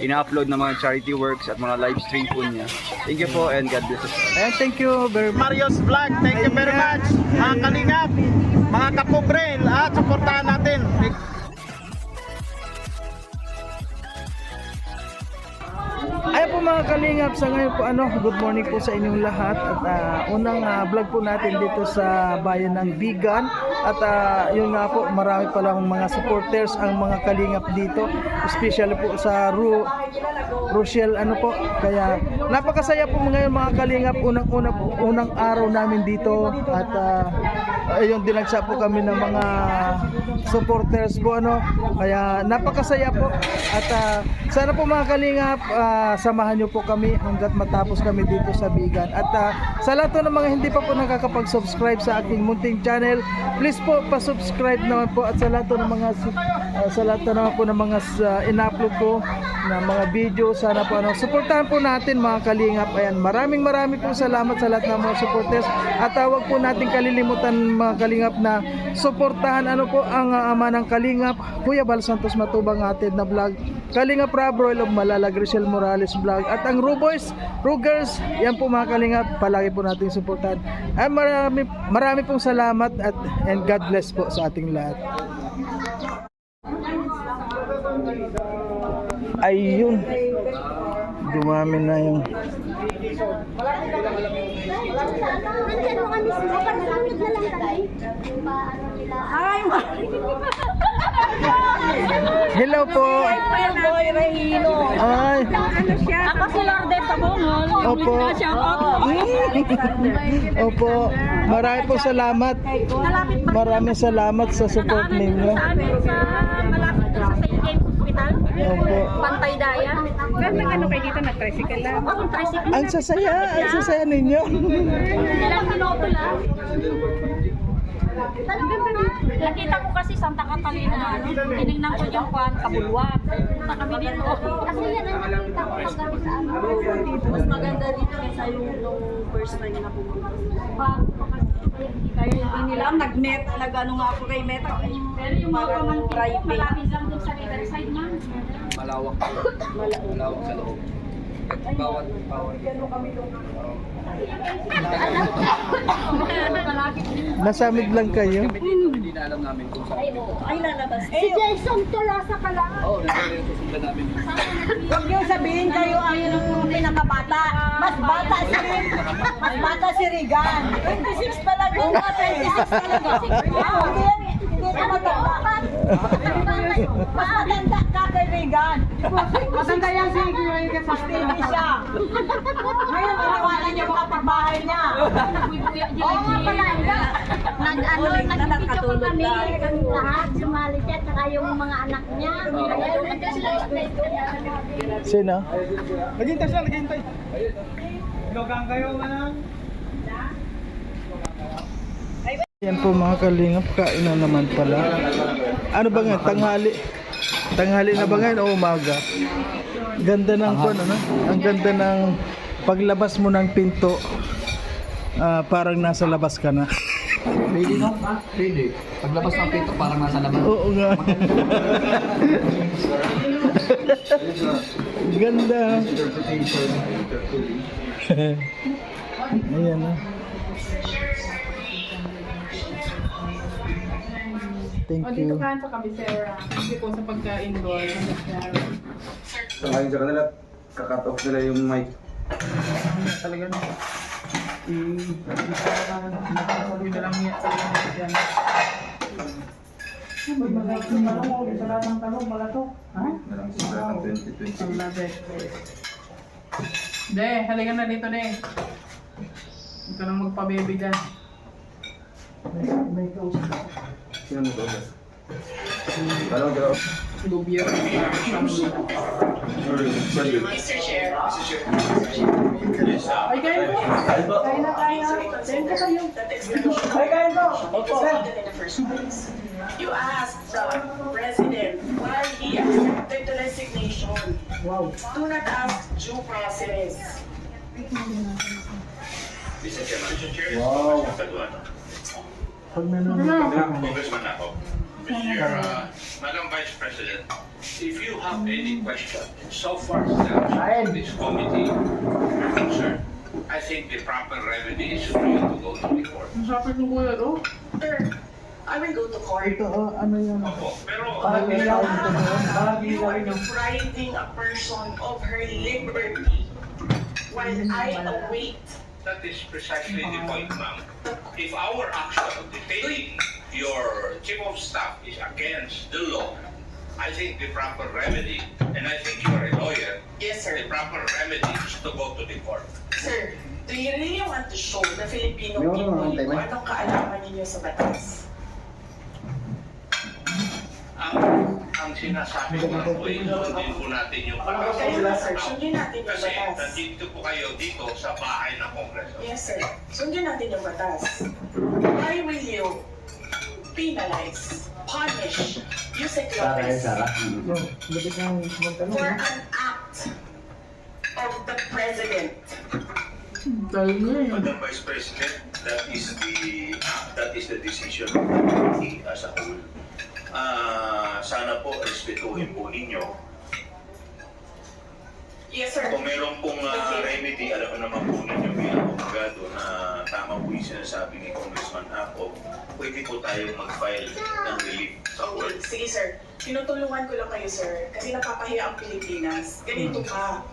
ina-upload na mga charity works at mga live stream po niya. Thank you po and God bless us. Ayan, thank you very much. Mario's Vlog. Thank you very much. Mga kalingap, mga kapobrel, at supportahan natin. Ayan po mga kalingap, sa ngayon po ano, good morning po sa inyong lahat. At ah, unang ah, vlog po natin dito sa bayan ng Bigan. At ah, yun nga po, marami palang mga supporters ang mga kalingap dito, especially po sa Ru Rochelle ano po, kaya napakasaya po ngayon mga kalingap, unang-una po, unang araw namin dito. At ah, ayun dinagsa po kami ng mga supporters po ano, kaya napakasaya po. At ah, sana po mga kalingap, ah, samahan niyo po kami hanggat matapos kami dito sa Bigan. At ah, sa lahat ng mga hindi pa po nakakapag-subscribe sa aking munting channel, please po pa-subscribe naman po. At sa lahat ng mga ah, sa lahat naman po ng mga uh, in-upload ko na mga video, sana po ano, suportahan po natin mga kalingap. Ayan, maraming maraming po salamat sa lahat ng mga supporters at tawag po natin kalilimutan mga kalingap na suportahan ano po ang ah, ama ng kalingap, Kuya Bal Santos Matubang atin na vlog. Kalingap Rob Royal of Malalag Grisel Morales vlog at ang Ruboys, Rugers, yan po mga kalingap, palagi po natin suportahan. Ay marami marami pong salamat at and God bless po sa ating lahat. Ayun. Dumami na yung. Hi, Hello po. Boy Rahino. Ay. Ako si Lourdes sa Bungol. Opo. Opo. Marami po salamat. Maraming salamat sa support ninyo. sa amin sa. Opo. Pantay Daya. Pero nag ano kayo dito, nag-tricycle lang. Ako tricycle. Ang sasaya, ang sasaya ninyo. Ilang minuto lang. Nakita ko kasi Santa Catalina, ano, tinignan ko yung kwan, kabulwak. Punta kami dito. Kasi yan ang nakita ko pag kami sa ano. Mas maganda dito kaysa yung first time na pumunta. Bago pa kasi. Kaya hindi nila, nag-net, nag-ano nga ako kay Meta. Pero yung mga pamangkin ko, malapit lang dun sa riverside man. Malawak. Malawak sa loob. Bawat, bawat. Din. Nasamid lang kayo. Alam namin kung saan. Ay, lalabas. Si Jason Tolosa ka lang. Oo, oh, nandun yung susundan namin. Huwag niyo sabihin kayo ang pinakabata. Mas bata si Mas bata si Regan. 26 pa lang yun. 26 pa lang. Hindi yan. Mas maganda ka kay Regan. Matanda yan si Regan sa Stevie siya. Ngayon, manawalan niya mga pagbahay niya. Oo nga pala. Nag ano, nag-video ko kami. Lahat, sumali siya, tsaka yung mga anak niya. Sino? Naghintay sila, naghintay. Logang kayo, manang. Yan po mga kalingap, kain na naman pala. Ano ba nga, tanghali? Tanghali na ba ngayon o umaga? Ganda ng kwan, ano? Ang ganda ng paglabas mo ng pinto. ah, parang nasa labas ka na. Really, no? Really. Paglabas ng pinto, parang nasa labas. Oo nga. Ganda. Ayan na. Thank O, dito you. ka sa kabisera. Kasi po sa pagka-indoor. Sangayon sa kanila, kakat off nila yung mic. Talaga na. I-sabi na lang niya. Talaga na dyan. Nalang sila ng 2020. Ang labi. De, halika na dito, De. Huwag ka nang magpa-baby dyan. Sino mo to? Ano, girl? Lubyo. Sorry. Ay, kain po. Kain na, kain na. Kain ka kayo. Ay, kain po. You asked the president why he accepted the resignation. Wow. Do not ask due process. Mr. Chairman. Mr. Chair. Wow. Pag nanonood. Congressman ako. Mr. Uh, Madam Vice President, if you have any question, so far as this committee is concerned, I think the proper remedy is for you to go to the court. Sir, I will go to court. Ito, oh, ano yun? Opo, pero Parang ilaw dito doon. Parang You ilaw are yun. depriving a person of her liberty while I await. That is precisely the point, ma'am. If our action of detaining your chief of staff is against the law, I think the proper remedy, and I think you are a lawyer, Yes, the sir. proper remedy is to go to the court. Sir, do you really want to show the Filipino people kung anong kaalaman ninyo sa batas? Ang, ang sinasabi ko lang po ay sundin po natin yung batas. Sundin natin yung Kasi batas. nandito po kayo dito sa bahay ng Kongreso. Yes, sir. Sundin natin yung batas. Why will you penalize, punish Yung, labit ng magtanong. for an act of the president? Madam Vice President, that is the that is the decision of the committee as a whole. Ah, sana po respetuhin po ninyo. Yes, sir. Kung meron pong ah, remedy, alam naman po ninyo bilang abogado na tama po yung sinasabi ni Congressman Ako, pwede po tayong mag-file ng relief sa court. Sige, sir. Tinutulungan ko lang kayo, sir. Kasi napapahiya ang Pilipinas. Ganito pa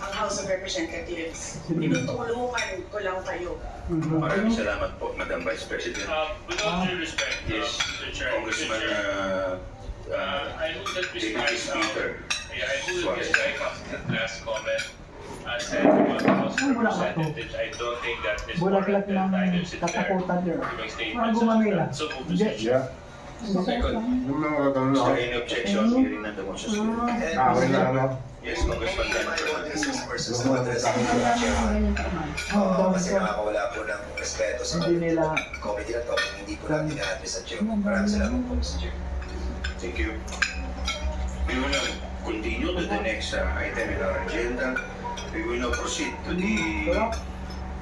ang House of Representatives. Tinutulungan ko lang kayo. Maraming salamat po, Madam Vice President. Uh, with all due respect, uh, Yes, Mr. Chair, Congressman Mr. Chair, uh, uh, uh, I move that we Deputy strike, uh, Speaker. yeah, I move that off that last comment. I said about the House of Representatives, I don't think that is Bulaklak warranted. ng Neither is it fair katakutan yun. to make statements that. So move. Mr. Chair. Second. Is there any objection? Hearing none, the motion is carried. Yes, Congressman Dan Fernandez. versus the address ng chairman. Kasi nakakawala po ng respeto sa Hindi nila committee na to hindi po natin na-address sa chairman. Maraming salamat po, Mr. Chair. Thank you. We will now continue to the next uh, item in our agenda. We will now proceed to the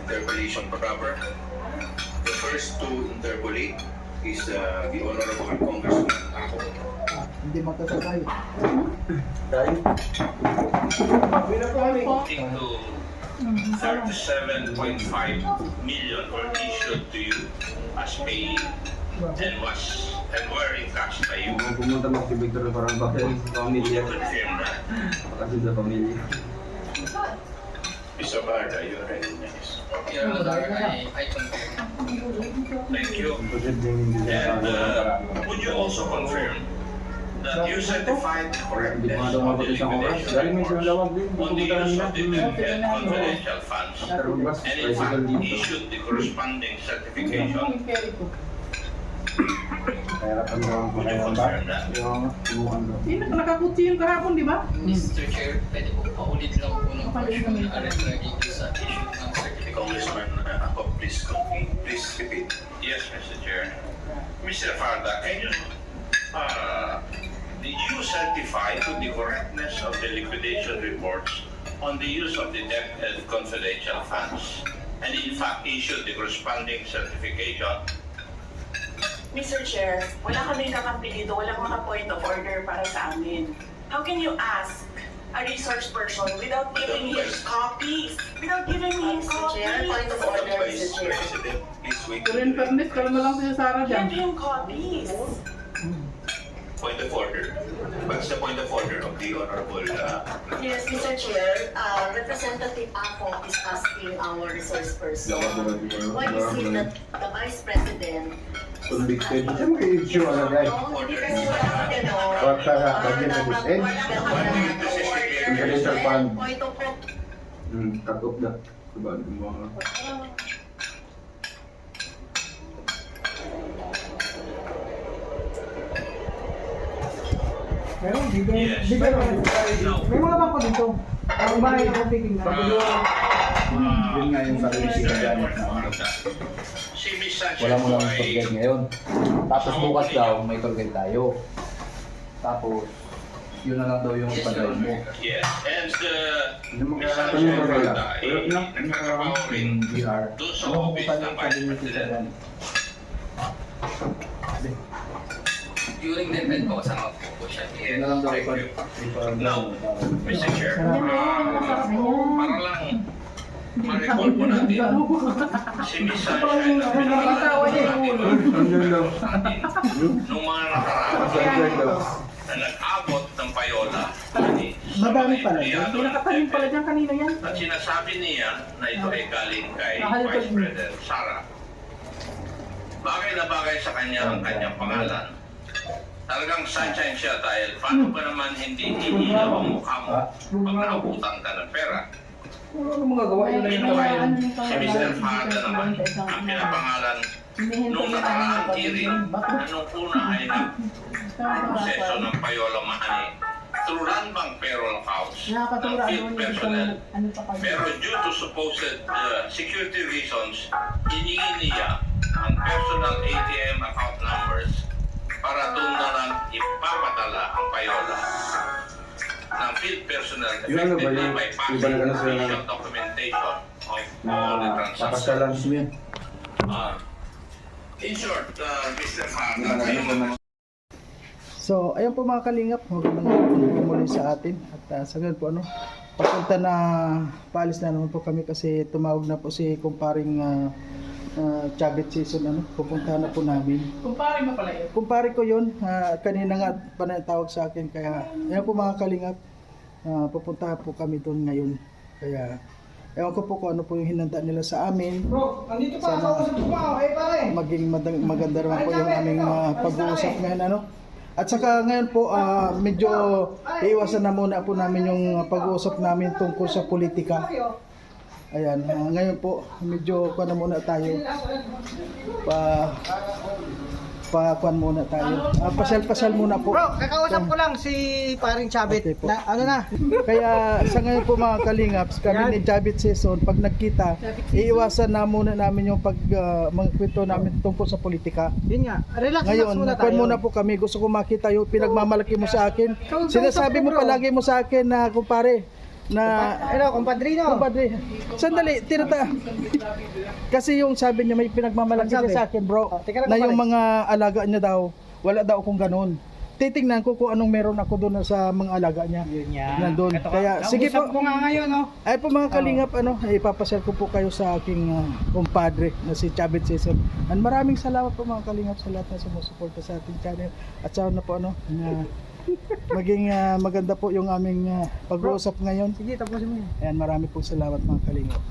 interpellation proper. The first to interpolate is uh, the Honorable Congressman Ako. Hindi magkasakay. Into 37.5 million were issued to you as pay and was and were in cash by you. Pumunta mo si Victor parang bakit sa pamilya. confirm? Kasi sa pamilya. Mr. Barda, you are recognized. Your Honor, I, I confirm. Thank you. And uh, would you also confirm that you certified Hindi isang oras. Galing liquidation may reports lawag din. on the use of the debt confidential funds? And in fact, issued the corresponding certification. Kaya pa daw Would you confirm that? Yung imukan daw. Mr. Chair, pwede po paulit lang po ng portion na regarding sa issue ng certificate. Congressman uh, Ako, please complete. Please repeat. Yes, Mr. Chair. Mr. Farda, can you, uh, did you certify to the correctness of the liquidation reports on the use of the debt and confidential funds? And in fact, issued the corresponding certification? Mr. Chair, wala kaming kakampi dito, walang mga point of order para sa amin. How can you ask a resource person without giving him copies? Without giving him Mr. Chair, point copies? of order, Vice Mr. Chair. President, please wait. Give him copies. Point of order. What's the point of order of the Honorable uh, Yes, Mr. Chair, uh, Representative Ako is asking our resource person, why is it that the Vice President Convicted. Siya may issue ano guys. Wag ka nga, Ah, budget dapat assistant. wala gano'n. Confidential fund. Point of order. Hmm, off na. Diba? Yung mga... Meron, bigay, Yes. bigay. No. May mga bangko dito. Ang bahay ng picking na. Yun nga yung sarili sinagamit na ano. Si Miss Sanchez Wala mo lang tour guide ngayon. Tapos bukas daw, may tour guide tayo. Tapos, yun na lang daw yung ipadawin mo. Yes, and uh, Miss Ano Sanchez yung tour guide? Barda ay nagkatrabaho rin doon sa office ng Vice President. During the event po, kasama po po siya. Lang daw ipad- No. Mr. Chair, uh, para lang ma-recall po natin si Miss Sanchez na pinakatawa natin nung mga nakaraan na nag-abot ng payola Madami pala dyan. Pinakatanim pala dyan kanino yan. At sinasabi niya na ito ay galing kay Vice President Sara. Bagay na bagay sa kanya ang kanyang pangalan. Talagang sunshine siya dahil paano ba naman hindi iilaw ang mukha mo? Pag nakabutang ka ng pera? Ano mga gawa yun na yun Ngayon, si Mr. Fada naman ang pinapangalan nung nakaraang hearing na nung una ay nag-proseso ng Payola Mahani. Through Ranbang Payroll House? Ng field personnel. Pero due to supposed uh, security reasons, hiningi niya ang personal ATM account numbers para doon na lang ipapadala ang payola ng field personnel Yung ba effectively yung- by passing ng- official documentation of Na all the transactions. Uh, in short, uh, Mr. Naman? So, ayan po mga kalingap, magandang hapon po muli sa atin. At uh, sa ganun po ano, papunta na, paalis na naman po kami kasi tumawag na po si kumparing uh, uh, Chabit season ano, pupunta na po namin. Kumpare mo pala yun. Kumpare ko yun, ah, kanina nga pa na tawag sa akin kaya ayan po mga kalingap, ah, pupunta po kami doon ngayon. Kaya ewan ko po kung ano po yung hinanda nila sa amin. Bro, andito Sana- pa, kausap ko pa. Eh, pare. maging madang, maganda naman po yung aming uh, pag-uusap ngayon ano. At saka ngayon po ah, medyo iiwasan na muna po namin yung pag-uusap namin tungkol sa politika. Ayan, ah, ngayon po medyo kuan na muna tayo. Pa pa kuan muna tayo. Ah, pasyal-pasyal muna po. Bro, kakausap ko lang si paring Chabit. Okay po. Na, ano na? Kaya sa ngayon po mga kalingaps, kami Yan. ni Jabit Season, pag nagkita, iiwasan na muna namin yung pag uh, namin tungkol sa politika. Yun nga. Relax, relax Ngayon, muna tayo. muna po kami. Gusto ko makita yung pinagmamalaki mo sa akin. Sinasabi mo palagi mo sa akin na kumpare na Ano, kumpadrino. Kumpadre, sandali, tinata. Kasi yung sabi niya may pinagmamalaki Ano sabi? sa akin, bro. Oh, teka lang, na yung kumpadre. mga alaga niya daw, wala daw akong ganun. Titingnan ko kung anong meron ako doon sa mga alaga niya. Yun yan. Nandun. Ito, Kaya, sige po. ko nga ngayon, oh. Ay po mga kalingap, ano, ay ipapashare ko po kayo sa aking ah, kumpadre na si Chabit Cesar. And maraming salamat po mga kalingap sa lahat na sumusuporta sa ating channel. At sana po ano, na maging ah, maganda po yung aming ah, pag-uusap ngayon. Sige, tapusin mo yan. Ayan, marami po salamat mga kalingap.